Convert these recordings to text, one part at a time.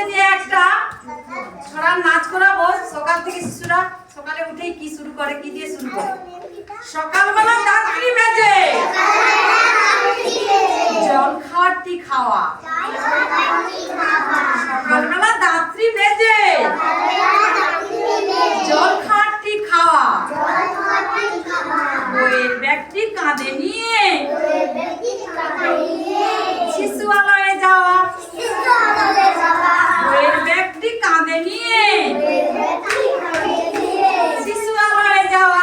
শিশুদের নিয়ে একটা ছড়ার নাচ করাবো, সকাল থেকে শিশুরা সকালে উঠেই কি শুরু করে, কি দিয়ে শুরু করে? সকালবেলা দাঁতরি মেজে জল খাওয়ারটি খাওয়া। সকালবেলা দাঁতরি মেজে জল খাওয়ারটি খাওয়া। বইয়ের ব্যাগটি কাঁধে নিয়ে শিশু আলয়ে যাওয়া বইয়ের ব্যাগটি কাঁধে নিয়ে শিশু আলয়ে যাওয়া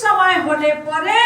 সময় হলে পরে